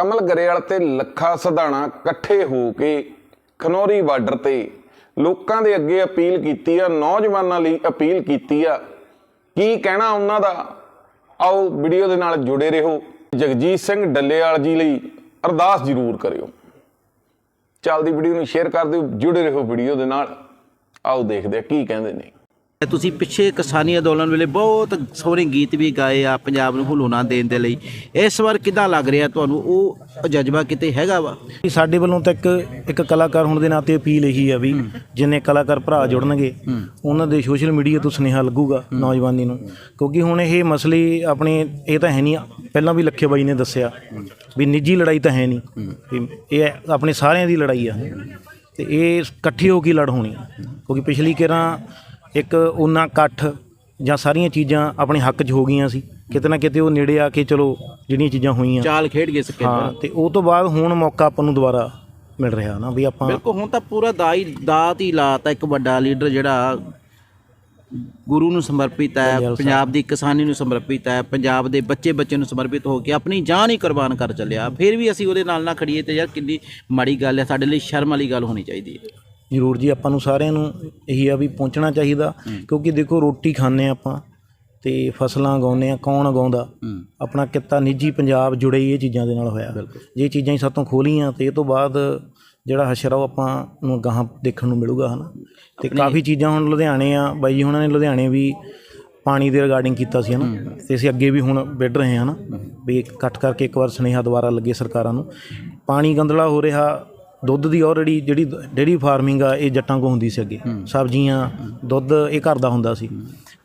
ਕਮਲ ਗਰੇਵਾਲ ਤੇ ਲੱਖਾ ਸਧਾਣਾ ਇਕੱਠੇ ਹੋ ਕੇ ਖਨੌਰੀ ਬਾਰਡਰ ਤੇ ਲੋਕਾਂ ਦੇ ਅੱਗੇ ਅਪੀਲ ਕੀਤੀ ਆ, ਨੌਜਵਾਨਾਂ ਲਈ ਅਪੀਲ ਕੀਤੀ ਆ। ਕੀ ਕਹਿਣਾ ਉਹਨਾਂ ਦਾ? ਆਓ ਵੀਡੀਓ ਦੇ ਨਾਲ ਜੁੜੇ ਰਹੋ। ਜਗਜੀਤ ਸਿੰਘ ਡੱਲੇਵਾਲ ਜੀ ਲਈ ਅਰਦਾਸ ਜ਼ਰੂਰ ਕਰਿਓ। ਚੱਲਦੀ ਵੀਡੀਓ ਨੂੰ ਸ਼ੇਅਰ ਕਰ ਦਿਓ, ਜੁੜੇ ਰਹੋ ਵੀਡੀਓ ਦੇ ਨਾਲ। ਆਓ ਦੇਖਦੇ ਆ ਕੀ ਕਹਿੰਦੇ ਨੇ। ਤੁਸੀਂ ਪਿੱਛੇ ਕਿਸਾਨੀ ਅੰਦੋਲਨ ਵੇਲੇ ਬਹੁਤ ਸੋਹਣੇ ਗੀਤ ਵੀ ਗਾਏ ਆ ਪੰਜਾਬ ਨੂੰ ਹੁਲੋਣਾ ਦੇਣ ਦੇ ਲਈ। ਇਸ ਵਾਰ ਕਿਦਾਂ ਲੱਗ ਰਿਹਾ ਤੁਹਾਨੂੰ? ਉਹ ਜਜ਼ਬਾ ਕਿਤੇ ਹੈਗਾ ਵਾ? ਸਾਡੇ ਵੱਲੋਂ ਤਾਂ ਇੱਕ ਇੱਕ ਕਲਾਕਾਰ ਹੋਣ ਦੇ ਨਾਤੇ ਅਪੀਲ ਇਹੀ ਆ ਵੀ ਜਿੰਨੇ ਕਲਾਕਾਰ ਭਰਾ ਜੁੜਨਗੇ ਉਹਨਾਂ ਦੇ ਸੋਸ਼ਲ ਮੀਡੀਆ ਤੋਂ ਸੁਨੇਹਾ ਲੱਗੂਗਾ ਨੌਜਵਾਨੀ ਨੂੰ। ਕਿਉਂਕਿ ਹੁਣ ਇਹ ਮਸਲੇ ਆਪਣੇ ਇਹ ਤਾਂ ਹੈ ਨਹੀਂ ਪਹਿਲਾਂ ਵੀ ਲੱਖੇ ਬਾਈ ਨੇ ਦੱਸਿਆ ਵੀ ਨਿੱਜੀ ਲੜਾਈ ਤਾਂ ਹੈ ਨਹੀਂ। ਇਹ ਆਪਣੇ ਸਾਰਿਆਂ ਦੀ ਲੜਾਈ ਆ। ਤੇ ਇਹ ਇਕੱਠੀ ਹੋ ਕੇ ਲੜ ਹੋਣੀ। ਕਿਉਂਕਿ ਪਿਛਲੀ ਕਿਰਾਂ ਇੱਕ ਉਹਨਾਂ ਇਕੱਠ ਜਾਂ ਸਾਰੀਆਂ ਚੀਜ਼ਾਂ ਆਪਣੇ ਹੱਕ 'ਚ ਹੋ ਗਈਆਂ ਸੀ। ਕਿਤੇ ਨਾ ਕਿਤੇ ਉਹ ਨੇੜੇ ਆ ਕੇ ਚਲੋ ਜਿਹੜੀਆਂ ਚੀਜ਼ਾਂ ਹੋਈਆਂ। ਚਾਲ ਖੇਡ ਗਏ ਸਕੇ ਹਾਂ ਤੇ ਉਹ ਤੋਂ ਬਾਅਦ ਹੁਣ ਮੌਕਾ ਆਪਾਂ ਨੂੰ ਦੁਬਾਰਾ ਮਿਲ ਰਿਹਾ ਨਾ ਵੀ ਆਪਾਂ ਬਿਲਕੁਲ ਹੁਣ ਤਾਂ ਪੂਰਾ ਦਾਈ ਦਾਤ ਹੀ ਲਾਤਾ ਇੱਕ ਵੱਡਾ ਲੀਡਰ ਜਿਹੜਾ ਗੁਰੂ ਨੂੰ ਸਮਰਪਿਤ ਹੈ ਪੰਜਾਬ ਦੀ ਕਿਸਾਨੀ ਨੂੰ ਸਮਰਪਿਤ ਹੈ ਪੰਜਾਬ ਦੇ ਬੱਚੇ ਬੱਚੇ ਨੂੰ ਸਮਰਪਿਤ ਹੋ ਕੇ ਆਪਣੀ ਜਾਨ ਹੀ ਕੁਰਬਾਨ ਕਰ ਚੱਲਿਆ। ਫਿਰ ਵੀ ਅਸੀਂ ਉਹਦੇ ਨਾਲ ਨਾ ਖੜੀਏ ਤੇ ਯਾਰ ਕਿੰਨੀ ਮਾੜੀ ਗੱਲ ਹੈ ਸਾਡੇ ਲਈ ਸ਼ਰਮ ਵਾਲੀ ਗੱਲ ਹੋਣੀ ਚਾਹੀਦੀ ਹੈ। ਜ਼ਰੂਰ ਜੀ ਆਪਾਂ ਨੂੰ ਸਾਰਿਆਂ ਨੂੰ ਇਹੀ ਆ ਵੀ ਪਹੁੰਚਣਾ ਚਾਹੀਦਾ ਕਿਉਂਕਿ ਦੇਖੋ ਰੋਟੀ ਖਾਂਦੇ ਆਪਾਂ ਤੇ ਫਸਲਾਂ ਉਗਾਉਂਦੇ ਆ ਕੌਣ ਉਗਾਉਂਦਾ? ਆਪਣਾ ਕਿੱਤਾ ਨਿੱਜੀ ਪੰਜਾਬ ਜੁੜੇ ਹੀ ਇਹ ਚੀਜ਼ਾਂ ਦੇ ਨਾਲ ਹੋਇਆ। ਜੇ ਚੀਜ਼ਾਂ ਹੀ ਸਾਤੋਂ ਖੋਲੀਆਂ ਤੇ ਇਹ ਤੋਂ ਬਾਅਦ ਜਿਹੜਾ ਹਸ਼ਰ ਆ ਉਹ ਆਪਾਂ ਨੂੰ ਗਾਹਾਂ ਦੇਖਣ ਨੂੰ ਮਿਲੂਗਾ ਹਨਾ? ਤੇ ਕਾਫੀ ਚੀਜ਼ਾਂ ਹੁਣ ਲੁਧਿਆਣੇ ਆ ਬਾਈ ਜੀ ਹੁਣਾਂ ਨੇ ਲੁਧਿਆਣੇ ਵੀ ਪਾਣੀ ਦੇ ਰਿਗਾਰਡਿੰਗ ਕੀਤਾ ਸੀ ਹਨਾ? ਤੇ ਅਸੀਂ ਅੱਗੇ ਵੀ ਹੁਣ ਵਿੱਢ ਰਹੇ ਹਾਂ ਹਨਾ? ਵੀ ਇਕੱਠ ਕਰਕੇ ਇੱਕ ਵਾਰ ਸੁਨੇਹਾ ਦੁਬਾਰਾ ਲੱਗੇ ਸਰਕਾਰਾਂ ਨੂੰ। ਪਾਣੀ ਗੰਦਲਾ ਹੋ ਰਿਹਾ ਦੁੱਧ ਦੀ ਆਲਰੇਡੀ ਜਿਹੜੀ ਡੇਰੀ ਫਾਰਮਿੰਗ ਆ ਇਹ ਜੱਟਾਂ ਕੋ ਹੁੰਦੀ ਸੀ ਅੱਗੇ। ਸਬਜ਼ੀਆਂ ਦੁੱਧ ਇਹ ਘਰ ਦਾ ਹੁੰਦਾ ਸੀ।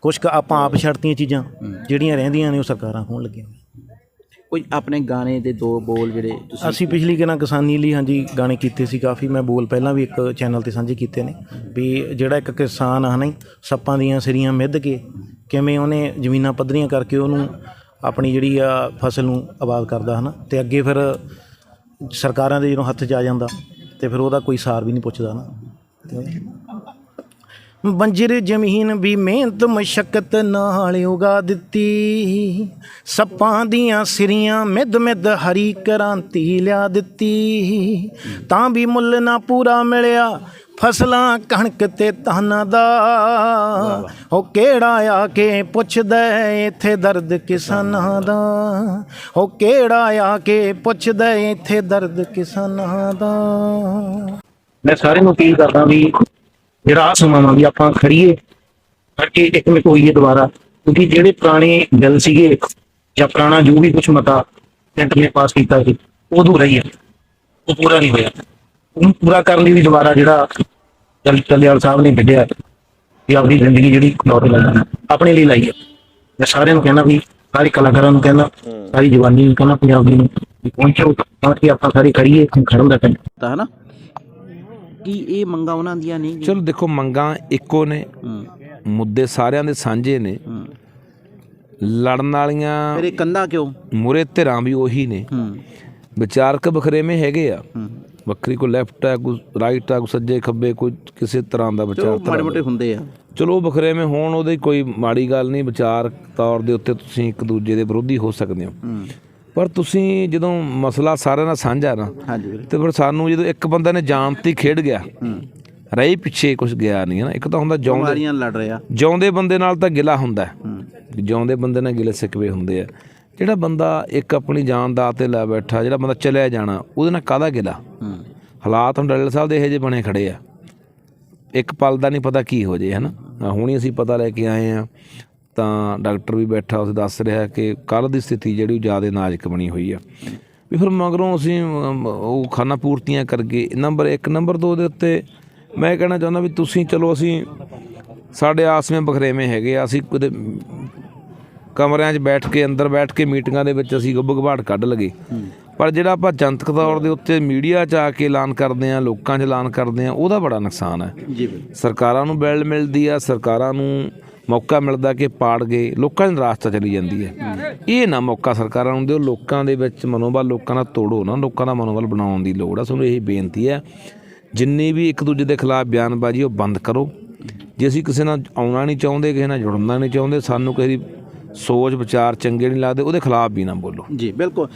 ਕੁਝ ਕੁ ਆਪਾਂ ਆਪ ਛੱਡਤੀਆਂ ਚੀਜ਼ਾਂ ਜਿਹੜੀਆਂ ਰਹਿੰਦੀਆਂ ਨੇ ਉਹ ਸਰਕਾਰਾਂ ਕੋਲ ਲੱਗੀਆਂ ਕੋਈ ਆਪਣੇ ਗਾਣੇ ਦੇ ਦੋ ਬੋਲ ਜਿਹੜੇ ਤੁਸੀਂ ਅਸੀਂ ਪਿਛਲੀ ਕਿਨਾਂ ਕਿਸਾਨੀ ਲਈ ਹਾਂਜੀ ਗਾਣੇ ਕੀਤੇ ਸੀ ਕਾਫੀ ਮੈਂ ਬੋਲ ਪਹਿਲਾਂ ਵੀ ਇੱਕ ਚੈਨਲ ਤੇ ਸਾਂਝੇ ਕੀਤੇ ਨੇ ਵੀ ਜਿਹੜਾ ਇੱਕ ਕਿਸਾਨ ਆ ਹਨਾ ਜੀ, ਸੱਪਾਂ ਦੀਆਂ ਸਿਰੀਆਂ ਮਿੱਧ ਕੇ ਕਿਵੇਂ ਉਹਨੇ ਜ਼ਮੀਨਾਂ ਪੱਧਰੀਆਂ ਕਰਕੇ ਉਹਨੂੰ ਆਪਣੀ ਜਿਹੜੀ ਆ ਫਸਲ ਨੂੰ ਆਬਾਦ ਕਰਦਾ ਹਨਾ ਤੇ ਅੱਗੇ ਫਿਰ ਸਰਕਾਰਾਂ ਦੇ ਜਦੋਂ ਹੱਥ 'ਚ ਆ ਜਾਂਦਾ ਤੇ ਫਿਰ ਉਹਦਾ ਕੋਈ ਸਾਰ ਵੀ ਨਹੀਂ ਪੁੱਛਦਾ ਨਾ। ਤੇ ਬੰਜਰ ਜ਼ਮੀਨ ਵੀ ਮਿਹਨਤ ਮਸ਼ਕਤ ਨਾਲ ਉਗਾ ਦਿੱਤੀ। ਸੱਪਾਂ ਦੀਆਂ ਸਿਰੀਆਂ ਮਿੱਧ ਮਿੱਧ ਹਰੀ ਕ੍ਰਾਂਤੀ ਲਿਆ ਦਿੱਤੀ। ਤਾਂ ਵੀ ਮੁੱਲ ਨਾ ਪੂਰਾ ਮਿਲਿਆ, ਫਸਲਾਂ ਕਣਕ ਤੇ ਧਾਨਾਂ ਦਾ। ਉਹ ਕਿਹੜਾ ਆ ਕੇ ਪੁੱਛਦਾ ਇੱਥੇ ਦਰਦ ਕਿਸਾਨਾਂ ਦਾ? ਉਹ ਕਿਹੜਾ ਆ ਕੇ ਪੁੱਛਦਾ ਇੱਥੇ ਦਰਦ ਕਿਸਾਨਾਂ ਦਾ? ਮੈਂ ਸਾਰਿਆਂ ਨੂੰ ਅਪੀਲ ਕਰਦਾ ਵੀ ਆ ਸਮਾਂ ਵਾ ਆਪਾਂ ਖੜੀਏ ਕਰਕੇ ਇੱਕ ਮਿੰਟ ਹੋਈਏ ਦੁਬਾਰਾ ਕਿਉਂਕਿ ਜਿਹੜੇ ਪੁਰਾਣੇ ਬਿੱਲ ਸੀਗੇ ਜਾਂ ਪੁਰਾਣਾ ਜੋ ਵੀ ਕੁਝ ਮਤਾ ਸੈਂਟਰ ਨੇ ਪਾਸ ਕੀਤਾ ਸੀ ਉਹ ਅਧੂਰਾ ਹੀ ਹੈ ਉਹ ਪੂਰਾ ਨਹੀਂ ਹੋਇਆ। ਉਹਨੂੰ ਪੂਰਾ ਕਰਨ ਲਈ ਵੀ ਦੁਬਾਰਾ ਜਿਹੜਾ ਜਲ ਚੱਲਿਆਲ ਸਾਹਿਬ ਨੇ ਕੱਢਿਆ ਵੀ ਆਪਣੀ ਜ਼ਿੰਦਗੀ ਜਿਹੜੀ ਲੌਟ ਲਾਈ ਆਪਣੇ ਲਈ ਲਾਈ ਹੈ ਮੈਂ ਸਾਰਿਆਂ ਨੂੰ ਕਹਿਣਾ ਵੀ ਸਾਰੇ ਕਲਾਕਾਰਾਂ ਨੂੰ ਕਹਿਣਾ ਸਾਰੀ ਜਵਾਨੀ ਨੂੰ ਕਹਿਣਾ ਪੰਜਾਬ ਦੀ ਨੂੰ ਪਹੁੰਚੋ ਤਾਂ ਕਿ ਆਪਾਂ ਸਾਰੇ ਖੜੀਏ ਖੜਨ ਦਾ ਟਾਈਮ ਤਾਂ ਹਨਾ? ਕੀ ਇਹ ਮੰਗਾ ਉਹਨਾਂ ਦੀਆਂ ਨਹੀਂ ਚਲੋ ਦੇਖੋ ਮੰਗਾਂ ਇੱਕੋ ਨੇ। ਮੁੱਦੇ ਸਾਰਿਆਂ ਦੇ ਸਾਂਝੇ ਨੇ। ਲੜਨ ਵਾਲੀਆਂ ਇਹ ਕੰਦਾ ਕਿਉਂ? ਮੁਰੇ ਧਿਰਾਂ ਵੀ ਉਹੀ ਨੇ। ਵਿਚਾਰਕ ਬਖਰੇਵੇਂ ਹੈਗੇ ਆ। ਵੱਖਰੀ ਕੋਈ ਲੈਫਟ ਹੈ ਕੋਈ ਰਾਈਟ ਹੈ ਕੋਈ ਸੱਜੇ ਖੱਬੇ ਕੋਈ ਕਿਸੇ ਤਰ੍ਹਾਂ ਦਾ ਵਿਚਾਰ ਚਲੋ ਮਾੜੇ ਧਾਰਾ ਮੋਟੇ ਹੁੰਦੇ ਆ। ਚਲੋ ਬਖਰੇਵੇਂ ਹੋਣ ਉਹਦੀ ਕੋਈ ਮਾੜੀ ਗੱਲ ਨਹੀਂ। ਵਿਚਾਰ ਤੌਰ ਦੇ ਉੱਤੇ ਤੁਸੀਂ ਇੱਕ ਦੂਜੇ ਦੇ ਵਿਰੋਧੀ ਹੋ ਸਕਦੇ ਹੂੰ। ਪਰ ਤੁਸੀਂ ਜਦੋਂ ਮਸਲਾ ਸਾਰਿਆਂ ਨਾਲ ਸਾਂਝਾ ਨਾ ਹਾਂਜੀ ਤੇ ਫਿਰ ਸਾਨੂੰ ਜਦੋਂ ਇੱਕ ਬੰਦਾ ਨੇ ਜਾਨ ਤੇ ਹੀ ਖੇਡ ਗਿਆ ਹੂੰ। ਰਹੀ ਪਿੱਛੇ ਕੁਝ ਗਿਆ ਨਹੀਂ ਹੈ ਨਾ ਇੱਕ ਤਾਂ ਹੁੰਦਾ ਜਿਉਂਦੇ ਲੜ ਰਿਹਾ ਜਿਉਂਦੇ ਬੰਦੇ ਨਾਲ ਤਾਂ ਗਿਲਾ ਹੁੰਦਾ ਹੈ। ਹੂੰ। ਜਿਉਂਦੇ ਬੰਦੇ ਨਾਲ ਗਿਲੇ ਸਿਕਵੇ ਹੁੰਦੇ ਆ। ਜਿਹੜਾ ਬੰਦਾ ਇੱਕ ਆਪਣੀ ਜਾਨ ਦਾ ਤੇ ਲੈ ਬੈਠਾ ਜਿਹੜਾ ਬੰਦਾ ਚਲਿਆ ਜਾਣਾ ਉਹਦੇ ਨਾਲ ਕਾਹਦਾ ਗਿਲਾ? ਹੂੰ। ਹਾਲਾਤ ਹੁਣ ਡੱਲੇਵਾਲ ਸਾਹਿਬ ਦੇ ਇਹੋ ਜਿਹੇ ਬਣੇ ਖੜੇ ਆ। ਇੱਕ ਪਲ ਦਾ ਨਹੀਂ ਪਤਾ ਕੀ ਹੋ ਜੇ ਹਨਾ? ਹੁਣੀ ਅਸੀਂ ਪਤਾ ਲੈ ਕੇ ਆਏ ਆ। ਤਾਂ ਡਾਕਟਰ ਵੀ ਬੈਠਾ ਉਸ ਦੱਸ ਰਿਹਾ ਕਿ ਕੱਲ ਦੀ ਸਥਿਤੀ ਜਿਹੜੀ ਉਹ ਜ਼ਿਆਦਾ ਨਾਜ਼ੁਕ ਬਣੀ ਹੋਈ ਆ। ਵੀ ਫਿਰ ਮਗਰੋਂ ਅਸੀਂ ਉਹ ਖਾਨਾ ਪੂਰਤੀਆਂ ਕਰਕੇ ਨੰਬਰ 1 ਨੰਬਰ 2 ਦੇ ਉੱਤੇ ਮੈਂ ਕਹਿਣਾ ਚਾਹੁੰਦਾ ਵੀ ਤੁਸੀਂ ਚਲੋ ਅਸੀਂ ਸਾਡੇ ਆਸਵੇਂ ਬਖਰੇਵੇਂ ਹੈਗੇ ਆ ਅਸੀਂ ਕਿਤੇ ਕਮਰਿਆਂ 'ਚ ਬੈਠ ਕੇ ਅੰਦਰ ਬੈਠ ਕੇ ਮੀਟਿੰਗਾਂ ਦੇ ਵਿੱਚ ਅਸੀਂ ਗੁੱਬ ਘਬਾੜ ਕੱਢ ਲਗੇ। ਪਰ ਜਿਹੜਾ ਆਪਾਂ ਜਨਤਕ ਤੌਰ ਦੇ ਉੱਤੇ ਮੀਡੀਆ 'ਚ ਆ ਕੇ ਐਲਾਨ ਕਰਦੇ ਆ ਲੋਕਾਂ 'ਚ ਐਲਾਨ ਕਰਦੇ ਆ ਉਹਦਾ ਬੜਾ ਨੁਕਸਾਨ ਹੈ। ਜੀ ਸਰਕਾਰਾਂ ਨੂੰ ਬੈਲ ਮਿਲਦੀ ਆ ਸਰਕਾਰਾਂ ਨੂੰ ਮੌਕਾ ਮਿਲਦਾ ਕਿ ਪਾੜ ਗਏ ਲੋਕਾਂ ਦੀ ਰਾਸਤਾ ਚਲੀ ਜਾਂਦੀ ਹੈ। ਇਹ ਨਾ ਮੌਕਾ ਸਰਕਾਰਾਂ ਨੂੰ ਦਿਓ, ਲੋਕਾਂ ਦੇ ਵਿੱਚ ਮਨੋਬਲ, ਲੋਕਾਂ ਦਾ ਤੋੜੋ ਨਾ, ਲੋਕਾਂ ਦਾ ਮਨੋਬਲ ਬਣਾਉਣ ਦੀ ਲੋੜ ਆ। ਸਾਨੂੰ ਇਹ ਬੇਨਤੀ ਹੈ, ਜਿੰਨੀ ਵੀ ਇੱਕ ਦੂਜੇ ਦੇ ਖਿਲਾਫ ਬਿਆਨਬਾਜ਼ੀ, ਉਹ ਬੰਦ ਕਰੋ। ਜੇ ਅਸੀਂ ਕਿਸੇ ਨਾਲ ਆਉਣਾ ਨਹੀਂ ਚਾਹੁੰਦੇ, ਕਿਸੇ ਨਾਲ ਜੁੜਨਾ ਨਹੀਂ ਚਾਹੁੰਦੇ, ਸਾਨੂੰ ਕਿਸੇ ਦੀ ਸੋਚ ਵਿਚਾਰ ਚੰਗੇ ਨਹੀਂ ਲੱਗਦੇ, ਉਹਦੇ ਖਿਲਾਫ ਵੀ ਨਾ ਬੋਲੋ। ਜੀ, ਬਿਲਕੁਲ।